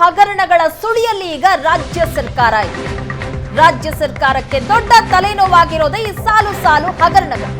ಹಗರಣಗಳ ಸುಳಿಯಲ್ಲಿ ಈಗ ರಾಜ್ಯ ಸರ್ಕಾರ ಇದೆ. ರಾಜ್ಯ ಸರ್ಕಾರಕ್ಕೆ ದೊಡ್ಡ ತಲೆನೋವಾಗಿರೋದೇ ಈ ಸಾಲು ಸಾಲು ಹಗರಣಗಳು.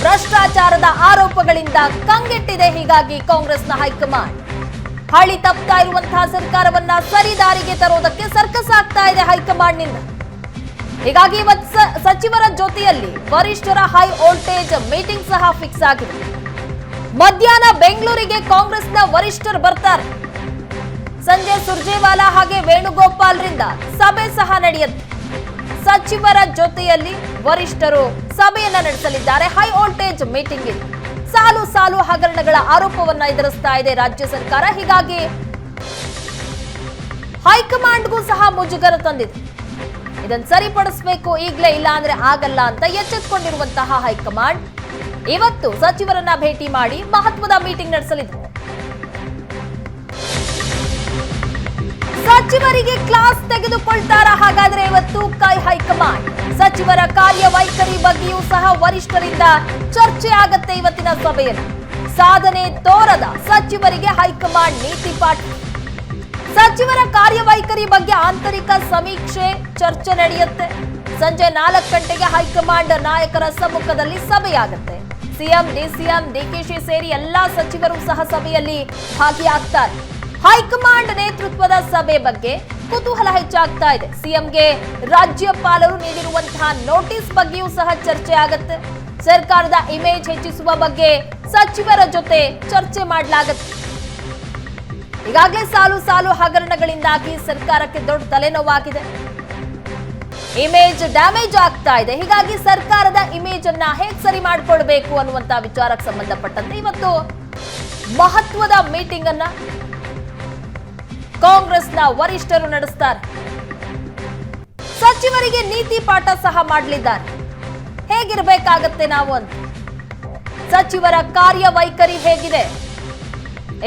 ಭ್ರಷ್ಟಾಚಾರದ ಆರೋಪಗಳಿಂದ ಕಂಗೆಟ್ಟಿದೆ ಹೀಗಾಗಿ ಕಾಂಗ್ರೆಸ್ನ ಹೈಕಮಾಂಡ್. ಹಳಿ ತಪ್ತಾ ಇರುವಂತಹ ಸರ್ಕಾರವನ್ನ ಸರಿದಾರಿಗೆ ತರೋದಕ್ಕೆ ಸರ್ಕಸ್ ಆಗ್ತಾ ಇದೆ ಹೈಕಮಾಂಡ್ನಿಂದ. ಹೀಗಾಗಿ ಇವತ್ತು ಸಚಿವರ ಜೊತೆಯಲ್ಲಿ ವರಿಷ್ಠರ ಹೈ ವೋಲ್ಟೇಜ್ ಮೀಟಿಂಗ್ ಸಹ ಫಿಕ್ಸ್ ಆಗಿದೆ. ಮಧ್ಯಾಹ್ನ ಬೆಂಗಳೂರಿಗೆ ಕಾಂಗ್ರೆಸ್ನ ವರಿಷ್ಠರು ಬರ್ತಾರೆ. ಸಂಜೆ ಸುರ್ಜೇವಾಲಾ ಹಾಗೆ ವೇಣುಗೋಪಾಲ್ ರಿಂದ ಸಭೆ ಸಹ ನಡೆಯುತ್ತೆ ಸಚಿವರ ಜೊತೆಯಲ್ಲಿ ವರಿಷ್ಠರು ಸಭೆಯನ್ನ ನಡೆಸಲಿದ್ದಾರೆ. ಹೈ ವೋಲ್ಟೇಜ್ ಮೀಟಿಂಗ್ ಇದೆ. ಸಾಲು ಸಾಲು ಹಗರಣಗಳ ಆರೋಪವನ್ನ ಎದುರಿಸ್ತಾ ಇದೆ ರಾಜ್ಯ ಸರ್ಕಾರ. ಹೀಗಾಗಿ ಹೈಕಮಾಂಡ್ಗೂ ಸಹ ಮುಜುಗರ ತಂದಿದೆ. ಇದನ್ನ ಸರಿಪಡಿಸಬೇಕು ಈಗಲೇ ಇಲ್ಲ ಅಂದ್ರೆ ಆಗಲ್ಲ ಅಂತ ಎಚ್ಚೆತ್ತುಕೊಂಡಿರುವಂತಹ ಹೈಕಮಾಂಡ್. ಇವತ್ತು ಸಚಿವರನ್ನ ಭೇಟಿ ಮಾಡಿ ಮಹತ್ವದ ಮೀಟಿಂಗ್ ನಡೆಸಲಿದೆ. ಸಚಿವರಿಗೆ ಕ್ಲಾಸ್ ತೆಗೆದುಕೊಳ್ತಾರ? ಹಾಗಾದ್ರೆ ಇವತ್ತು ಕೈ ಹೈಕಮಾಂಡ್. ಸಚಿವರ ಕಾರ್ಯವೈಖರಿ ಬಗ್ಗೆಯೂ ಸಹ ವರಿಷ್ಠರಿಂದ ಚರ್ಚೆ ಆಗತ್ತೆ ಇವತ್ತಿನ ಸಭೆಯಲ್ಲಿ. ಸಾಧನೆ ತೋರದ ಸಚಿವರಿಗೆ ಹೈಕಮಾಂಡ್ ನೀತಿ ಪಾಠ. ಸಚಿವರ ಕಾರ್ಯವೈಖರಿ ಬಗ್ಗೆ ಆಂತರಿಕ ಸಮೀಕ್ಷೆ, ಚರ್ಚೆ ನಡೆಯುತ್ತೆ. ಸಂಜೆ ನಾಲ್ಕು ಗಂಟೆಗೆ ಹೈಕಮಾಂಡ್ ನಾಯಕರ ಸಮ್ಮುಖದಲ್ಲಿ ಸಭೆಯಾಗುತ್ತೆ. ಸಿಎಂ, ಡಿಸಿಎಂ, ಡಿಕೆಶಿ ಸೇರಿ ಎಲ್ಲಾ ಸಚಿವರು ಸಹ ಸಭೆಯಲ್ಲಿ ಭಾಗಿಯಾಗ್ತಾರೆ. ಹೈಕಮಾಂಡ್ ನೇತೃತ್ವದ ಸಭೆ ಬಗ್ಗೆ ಕುತೂಹಲ ಹೆಚ್ಚಾಗ್ತಾ ಇದೆ. ಸಿಎಂಗೆ ರಾಜ್ಯಪಾಲರು ನೀಡಿರುವಂತಹ ನೋಟಿಸ್ ಬಗ್ಗೆಯೂ ಸಹ ಚರ್ಚೆ ಆಗುತ್ತೆ. ಸರ್ಕಾರದ ಇಮೇಜ್ ಹೆಚ್ಚಿಸುವ ಬಗ್ಗೆ ಸಚಿವರ ಜೊತೆ ಚರ್ಚೆ ಮಾಡಲಾಗುತ್ತೆ. ಈಗಾಗಲೇ ಸಾಲು ಸಾಲು ಹಗರಣಗಳಿಂದಾಗಿ ಸರ್ಕಾರಕ್ಕೆ ದೊಡ್ಡ ತಲೆನೋವಾಗಿದೆ. ಇಮೇಜ್ ಡ್ಯಾಮೇಜ್ ಆಗ್ತಾ ಇದೆ. ಹೀಗಾಗಿ ಸರ್ಕಾರದ ಇಮೇಜ್ ಅನ್ನ ಹೇಗೆ ಸರಿ ಮಾಡಿಕೊಳ್ಬೇಕು ಅನ್ನುವಂತ ವಿಚಾರಕ್ಕೆ ಸಂಬಂಧಪಟ್ಟಂತೆ ಇವತ್ತು ಮಹತ್ವದ ಮೀಟಿಂಗ್ ಅನ್ನ ಕಾಂಗ್ರೆಸ್ನ ವರಿಷ್ಠರು ನಡೆಸ್ತಾರೆ. ಸಚಿವರಿಗೆ ನೀತಿ ಪಾಠ ಸಹ ಮಾಡಲಿದ್ದಾರೆ. ಹೇಗಿರ್ಬೇಕಾಗತ್ತೆ ನಾವು ಅಂತ. ಸಚಿವರ ಕಾರ್ಯವೈಖರಿ ಹೇಗಿದೆ?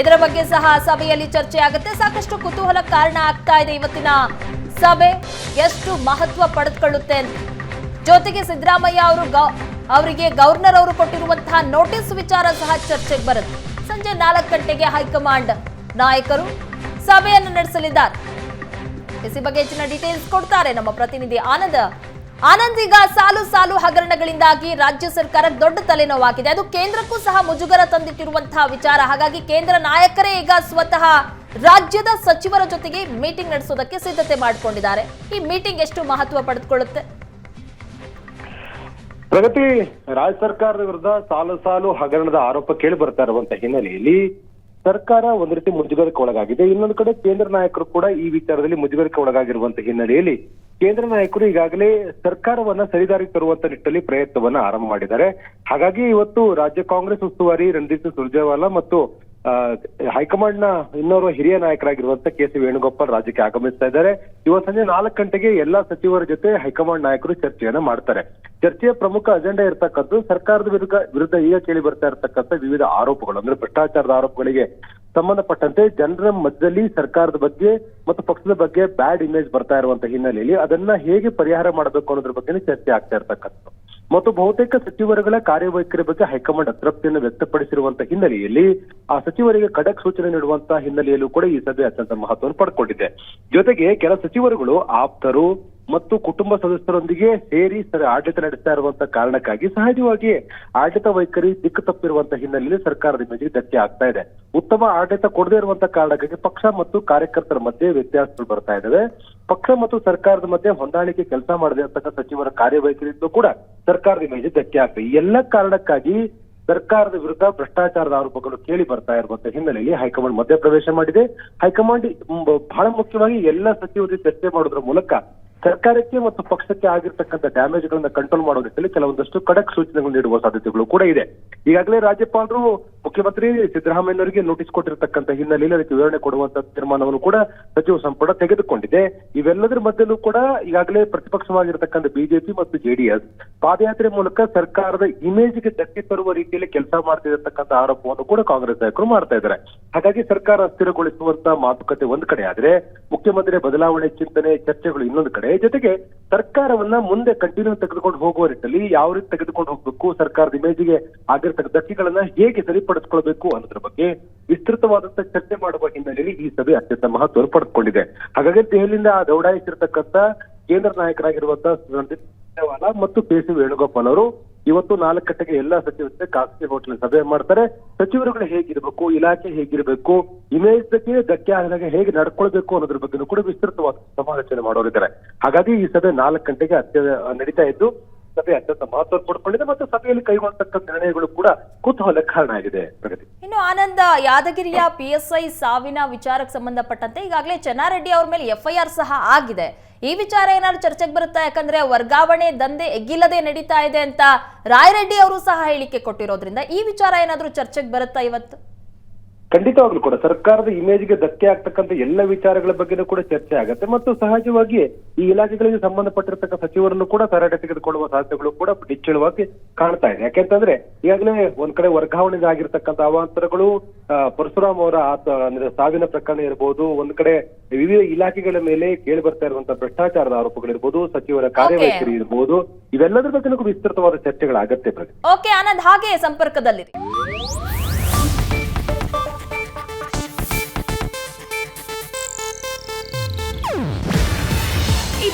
ಇದರ ಬಗ್ಗೆ ಸಹ ಸಭೆಯಲ್ಲಿ ಚರ್ಚೆ ಆಗುತ್ತೆ. ಸಾಕಷ್ಟು ಕುತೂಹಲ ಕಾರಣ ಆಗ್ತಾ ಇದೆ ಇವತ್ತಿನ ಸಭೆ. ಎಷ್ಟು ಮಹತ್ವ ಪಡೆದುಕೊಳ್ಳುತ್ತೆ ಅಂತ. ಜೊತೆಗೆ ಸಿದ್ದರಾಮಯ್ಯ ಅವರು ಅವರಿಗೆ ಗವರ್ನರ್ ಅವರು ಕೊಟ್ಟಿರುವಂತಹ ನೋಟಿಸ್ ವಿಚಾರ ಸಹ ಚರ್ಚೆಗೆ ಬರುತ್ತೆ. ಸಂಜೆ ನಾಲ್ಕು ಗಂಟೆಗೆ ಹೈಕಮಾಂಡ್ ನಾಯಕರು ಸಭೆಯನ್ನು ನಡೆಸಲಿದ್ದಾರೆ. ಇಸಿ ಬಗ್ಗೆ ಹೆಚ್ಚಿನ ಡೀಟೇಲ್ಸ್ ಕೊಡ್ತಾರೆ ನಮ್ಮ ಪ್ರತಿನಿಧಿ ಆನಂದ್. ಆನಂದ್ ಈಗ ಸಾಲು ಸಾಲು ಹಗರಣಗಳಿಂದಾಗಿ ರಾಜ್ಯ ಸರ್ಕಾರ ದೊಡ್ಡ ತಲೆನೋವಾಗಿದೆ. ಅದು ಕೇಂದ್ರಕ್ಕೂ ಸಹ ಮುಜುಗರ ತಂದಿಟ್ಟಿರುವಂತಹ ವಿಚಾರ. ಹಾಗಾಗಿ ಕೇಂದ್ರ ನಾಯಕರೇ ಈಗ ಸ್ವತಃ ರಾಜ್ಯದ ಸಚಿವರ ಜೊತೆಗೆ ಮೀಟಿಂಗ್ ನಡೆಸೋದಕ್ಕೆ ಸಿದ್ಧತೆ ಮಾಡಿಕೊಂಡಿದ್ದಾರೆ. ಈ ಮೀಟಿಂಗ್ ಎಷ್ಟು ಮಹತ್ವ ಪಡೆದುಕೊಳ್ಳುತ್ತೆ? ಪ್ರಗತಿ, ರಾಜ್ಯ ಸರ್ಕಾರದ ವಿರುದ್ಧ ಸಾಲು ಸಾಲು ಹಗರಣದ ಆರೋಪ ಕೇಳಿ ಬರ್ತಾ ಇರುವಂತಹ ಹಿನ್ನೆಲೆಯಲ್ಲಿ ಸರ್ಕಾರ ಒಂದ್ ರೀತಿ ಮುಜುಗರಕ್ಕೆ ಒಳಗಾಗಿದೆ. ಇನ್ನೊಂದು ಕಡೆ ಕೇಂದ್ರ ನಾಯಕರು ಕೂಡ ಈ ವಿಚಾರದಲ್ಲಿ ಮುಜುಗರಕ್ಕೆ ಒಳಗಾಗಿರುವಂತಹ ಹಿನ್ನೆಲೆಯಲ್ಲಿ ಕೇಂದ್ರ ನಾಯಕರು ಈಗಾಗಲೇ ಸರ್ಕಾರವನ್ನ ಸರಿದಾರಿಗೆ ತರುವಂತ ನಿಟ್ಟಲ್ಲಿ ಪ್ರಯತ್ನವನ್ನ ಆರಂಭ ಮಾಡಿದ್ದಾರೆ. ಹಾಗಾಗಿ ಇವತ್ತು ರಾಜ್ಯ ಕಾಂಗ್ರೆಸ್ ಉಸ್ತುವಾರಿ ರಣದೀಪ್ ಸುರ್ಜೇವಾಲಾ ಮತ್ತು ಆ, ಹೈಕಮಾಂಡ್ನ ಇನ್ನೋರ್ವ ಹಿರಿಯ ನಾಯಕರಾಗಿರುವಂತ ಕೆ ಸಿ ವೇಣುಗೋಪಾಲ್ ರಾಜ್ಯಕ್ಕೆ ಆಗಮಿಸ್ತಾ ಇದ್ದಾರೆ. ಇವತ್ತು ಸಂಜೆ ನಾಲ್ಕು ಗಂಟೆಗೆ ಎಲ್ಲಾ ಸಚಿವರ ಜೊತೆ ಹೈಕಮಾಂಡ್ ನಾಯಕರು ಚರ್ಚೆಯನ್ನ ಮಾಡ್ತಾರೆ. ಚರ್ಚೆಯ ಪ್ರಮುಖ ಅಜೆಂಡಾ ಇರತಕ್ಕದ್ದು ಸರ್ಕಾರದ ವಿರುದ್ಧ ವಿರುದ್ಧ ಈಗ ಕೇಳಿ ಬರ್ತಾ ಇರತಕ್ಕಂಥ ವಿವಿಧ ಆರೋಪಗಳು ಅಂದ್ರೆ ಭ್ರಷ್ಟಾಚಾರದ ಆರೋಪಗಳಿಗೆ ಸಂಬಂಧಪಟ್ಟಂತೆ ಜನರ ಮಧ್ಯದಲ್ಲಿ ಸರ್ಕಾರದ ಬಗ್ಗೆ ಮತ್ತು ಪಕ್ಷದ ಬಗ್ಗೆ ಬ್ಯಾಡ್ ಇಮೇಜ್ ಬರ್ತಾ ಇರುವಂತ ಹಿನ್ನೆಲೆಯಲ್ಲಿ ಅದನ್ನ ಹೇಗೆ ಪರಿಹಾರ ಮಾಡಬೇಕು ಅನ್ನೋದ್ರ ಬಗ್ಗೆ ಚರ್ಚೆ ಆಗ್ತಾ ಇರ್ತಕ್ಕಂಥದ್ದು. ಮತ್ತು ಬಹುತೇಕ ಸಚಿವರುಗಳ ಕಾರ್ಯವೈಖರಿ ಬಗ್ಗೆ ಹೈಕಮಾಂಡ್ ಅತೃಪ್ತಿಯನ್ನು ವ್ಯಕ್ತಪಡಿಸಿರುವಂತಹ ಹಿನ್ನೆಲೆಯಲ್ಲಿ ಆ ಸಚಿವರಿಗೆ ಖಡಕ್ ಸೂಚನೆ ನೀಡುವಂತಹ ಹಿನ್ನೆಲೆಯಲ್ಲೂ ಕೂಡ ಈ ಸಭೆ ಅತ್ಯಂತ ಮಹತ್ವವನ್ನು ಪಡ್ಕೊಂಡಿದೆ. ಜೊತೆಗೆ ಕೆಲ ಸಚಿವರುಗಳು ಆಪ್ತರು ಮತ್ತು ಕುಟುಂಬ ಸದಸ್ಯರೊಂದಿಗೆ ಸೇರಿ ಸರಿ ಆಡಳಿತ ನಡೆಸ್ತಾ ಇರುವಂತ ಕಾರಣಕ್ಕಾಗಿ ಸಹಜವಾಗಿ ಆಡಳಿತ ವೈಖರಿ ದಿಕ್ಕು ತಪ್ಪಿರುವಂತ ಹಿನ್ನೆಲೆಯಲ್ಲಿ ಸರ್ಕಾರದ ಇಮೇಜ್ಗೆ ಧಕ್ಕೆ ಆಗ್ತಾ ಇದೆ. ಉತ್ತಮ ಆಡಳಿತ ಕೊಡದೇ ಇರುವಂತ ಕಾರಣಕ್ಕಾಗಿ ಪಕ್ಷ ಮತ್ತು ಕಾರ್ಯಕರ್ತರ ಮಧ್ಯೆ ವ್ಯತ್ಯಾಸಗಳು ಬರ್ತಾ ಇದಾವೆ. ಪಕ್ಷ ಮತ್ತು ಸರ್ಕಾರದ ಮಧ್ಯೆ ಹೊಂದಾಣಿಕೆ ಕೆಲಸ ಮಾಡದೆ ಇರ್ತಕ್ಕಂಥ ಸಚಿವರ ಕಾರ್ಯವೈಖರಿಯಿಂದ ಕೂಡ ಸರ್ಕಾರದ ಇಮೇಜ್ ಧಕ್ಕೆ ಆಗ್ತದೆ ಈ ಎಲ್ಲ ಕಾರಣಕ್ಕಾಗಿ ಸರ್ಕಾರದ ವಿರುದ್ಧ ಭ್ರಷ್ಟಾಚಾರದ ಆರೋಪಗಳು ಕೇಳಿ ಬರ್ತಾ ಇರುವಂತಹ ಹಿನ್ನೆಲೆಯಲ್ಲಿ ಹೈಕಮಾಂಡ್ ಮಧ್ಯಪ್ರವೇಶ ಮಾಡಿದೆ. ಹೈಕಮಾಂಡ್ ಬಹಳ ಮುಖ್ಯವಾಗಿ ಎಲ್ಲ ಸಚಿವರಿಗೆ ಚರ್ಚೆ ಮಾಡೋದ್ರ ಮೂಲಕ ಸರ್ಕಾರಕ್ಕೆ ಮತ್ತು ಪಕ್ಷಕ್ಕೆ ಆಗಿರ್ತಕ್ಕಂಥ ಡ್ಯಾಮೇಜ್ ಗಳನ್ನ ಕಂಟ್ರೋಲ್ ಮಾಡೋ ನಿಟ್ಟಿನಲ್ಲಿ ಕೆಲವೊಂದಷ್ಟು ಕಡಕ್ ಸೂಚನೆಗಳು ನೀಡುವ ಸಾಧ್ಯತೆಗಳು ಕೂಡ ಇದೆ. ಈಗಾಗಲೇ ರಾಜ್ಯಪಾಲರು ಮುಖ್ಯಮಂತ್ರಿ ಸಿದ್ದರಾಮಯ್ಯನವರಿಗೆ ನೋಟಿಸ್ ಕೊಟ್ಟಿರತಕ್ಕಂತಹ ಹಿನ್ನೆಲೆಯಲ್ಲಿ ಅದಕ್ಕೆ ವಿವರಣೆ ಕೊಡುವಂತ ತೀರ್ಮಾನವನ್ನು ಕೂಡ ಸಚಿವ ಸಂಪುಟ ತೆಗೆದುಕೊಂಡಿದೆ. ಇವೆಲ್ಲದರ ಮಧ್ಯಲ್ಲೂ ಕೂಡ ಈಗಾಗಲೇ ಪ್ರತಿಪಕ್ಷವಾಗಿರ್ತಕ್ಕಂಥ ಬಿಜೆಪಿ ಮತ್ತು ಜೆಡಿಎಸ್ ಪಾದಯಾತ್ರೆ ಮೂಲಕ ಸರ್ಕಾರದ ಇಮೇಜ್ಗೆ ಧಕ್ಕೆ ತರುವ ರೀತಿಯಲ್ಲಿ ಕೆಲಸ ಮಾಡ್ತಿರತಕ್ಕಂಥ ಆರೋಪವನ್ನು ಕೂಡ ಕಾಂಗ್ರೆಸ್ ನಾಯಕರು ಮಾಡ್ತಾ ಇದ್ದಾರೆ. ಹಾಗಾಗಿ ಸರ್ಕಾರ ಅಸ್ಥಿರಗೊಳಿಸುವಂತ ಮಾತುಕತೆ ಒಂದ್ ಕಡೆ ಆದ್ರೆ ಮುಖ್ಯಮಂತ್ರಿ ಬದಲಾವಣೆ ಚಿಂತನೆ, ಚರ್ಚೆಗಳು ಇನ್ನೊಂದು ಕಡೆ. ಜೊತೆಗೆ ಸರ್ಕಾರವನ್ನ ಮುಂದೆ ಕಂಟಿನ್ಯೂ ತೆಗೆದುಕೊಂಡು ಹೋಗುವ ರೀತಿಯಲ್ಲಿ ಯಾವ ರೀತಿ ತೆಗೆದುಕೊಂಡು ಹೋಗ್ಬೇಕು, ಸರ್ಕಾರದ ಇಮೇಜ್ಗೆ ಆಗಿರ್ತಕ್ಕ ಧಕ್ಕೆಗಳನ್ನ ಹೇಗೆ ಸರಿಪಡಿಸ್ಕೊಳ್ಬೇಕು ಅನ್ನೋದ್ರ ಬಗ್ಗೆ ವಿಸ್ತೃತವಾದಂತ ಚರ್ಚೆ ಮಾಡುವ ಹಿನ್ನೆಲೆಯಲ್ಲಿ ಈ ಸಭೆ ಅತ್ಯಂತ ಮಹತ್ವ ಪಡೆದುಕೊಂಡಿದೆ. ಹಾಗಾಗಿ ದೆಹಲಿಯಿಂದ ದೌಡಾಯಿಸಿರ್ತಕ್ಕಂಥ ಕೇಂದ್ರ ನಾಯಕರಾಗಿರುವಂತಹ ಸುರ್ಜೇವಾಲಾ ಮತ್ತು ಕೆ ಸಿ ವೇಣುಗೋಪಾಲ್ ಅವರು ಇವತ್ತು ನಾಲ್ಕು ಗಂಟೆಗೆ ಎಲ್ಲಾ ಸಚಿವರ ಜೊತೆ ಖಾಸಗಿ ಹೋಟೆಲ್ ಸಭೆ ಮಾಡ್ತಾರೆ. ಸಚಿವರುಗಳು ಹೇಗಿರಬೇಕು, ಇಲಾಖೆ ಹೇಗಿರಬೇಕು, ಇಮೇಜ್ ಬಗ್ಗೆ ಧಕ್ಕೆ ಆದಾಗ ಹೇಗೆ ನಡ್ಕೊಳ್ಬೇಕು ಅನ್ನೋದ್ರ ಬಗ್ಗೆ ಕೂಡ ವಿಸ್ತೃತವಾದ ಸಮಾಲೋಚನೆ ಮಾಡೋರಿದ್ದಾರೆ. ಹಾಗಾಗಿ ಈ ಸಭೆ ನಾಲ್ಕು ಗಂಟೆಗೆ ಅತ್ಯ ನಡೀತಾ ಇದ್ದು ಸಭೆ ಅತ್ಯಂತ ಮಹತ್ವ ಪಡ್ಕೊಂಡಿದೆ ಮತ್ತು ಸಭೆಯಲ್ಲಿ ಕೈಗೊಳ್ಳತಕ್ಕ ನಿರ್ಣಯಗಳು ಕೂಡ ಕುತೂಹಲ ಕಾರಣ ಆಗಿದೆ ಇನ್ನು ಆನಂದ, ಯಾದಗಿರಿಯ ಪಿಎಸ್ಐ ಸಾವಿನ ವಿಚಾರಕ್ಕೆ ಸಂಬಂಧಪಟ್ಟಂತೆ ಈಗಾಗಲೇ ಚೆನ್ನಾರೆಡ್ಡಿ ಅವ್ರ ಮೇಲೆ ಎಫ್ಐಆರ್ ಸಹ ಆಗಿದೆ. ಈ ವಿಚಾರ ಏನಾದ್ರು ಚರ್ಚೆಗೆ ಬರುತ್ತಾ? ಯಾಕಂದ್ರೆ ವರ್ಗಾವಣೆ ದಂಧೆ ಎಗ್ಗಿಲ್ಲದೆ ನಡೀತಾ ಇದೆ ಅಂತ ರಾಯರೆಡ್ಡಿ ಅವರು ಸಹ ಹೇಳಿಕೆ ಕೊಟ್ಟಿರೋದ್ರಿಂದ ಈ ವಿಚಾರ ಏನಾದ್ರೂ ಚರ್ಚೆಗೆ ಬರುತ್ತಾ ಇವತ್ತು? ಖಂಡಿತವಾಗ್ಲೂ ಕೂಡ ಸರ್ಕಾರದ ಇಮೇಜ್ಗೆ ಧಕ್ಕೆ ಆಗ್ತಕ್ಕಂಥ ಎಲ್ಲ ವಿಚಾರಗಳ ಬಗ್ಗೆನೂ ಕೂಡ ಚರ್ಚೆ ಆಗುತ್ತೆ. ಮತ್ತು ಸಹಜವಾಗಿ ಈ ಇಲಾಖೆಗಳಿಗೆ ಸಂಬಂಧಪಟ್ಟಿರ್ತಕ್ಕ ಸಚಿವರನ್ನು ಕೂಡ ತರಾಟೆ ತೆಗೆದುಕೊಳ್ಳುವ ಸಾಧ್ಯತೆಗಳು ಕೂಡ ನಿಚ್ಚಳವಾಗಿ ಕಾಣ್ತಾ ಇದೆ. ಯಾಕೆಂತಂದ್ರೆ ಈಗಾಗಲೇ ಒಂದ್ ಕಡೆ ವರ್ಗಾವಣೆ ಆಗಿರ್ತಕ್ಕಂಥ ಅವಾಂತರಗಳು ಪರಶುರಾಮ್ ಅವರ ಆತ ಅಂದ್ರೆ ಸಾವಿನ ಪ್ರಕರಣ ಇರಬಹುದು ಒಂದ್ ಕಡೆ ವಿವಿಧ ಇಲಾಖೆಗಳ ಮೇಲೆ ಕೇಳಿ ಬರ್ತಾ ಇರುವಂತಹ ಭ್ರಷ್ಟಾಚಾರದ ಆರೋಪಗಳಿರ್ಬೋದು ಸಚಿವರ ಕಾರ್ಯವೈಖರಿ ಇರಬಹುದು ಇವೆಲ್ಲದರ ಬಗ್ಗೆನೂ ವಿಸ್ತೃತವಾದ ಚರ್ಚೆಗಳಾಗತ್ತೆ ಪ್ರಗತಿ. ಓಕೆ ಆನಂದ್ ಹಾಗೆ ಸಂಪರ್ಕದಲ್ಲಿರಿ.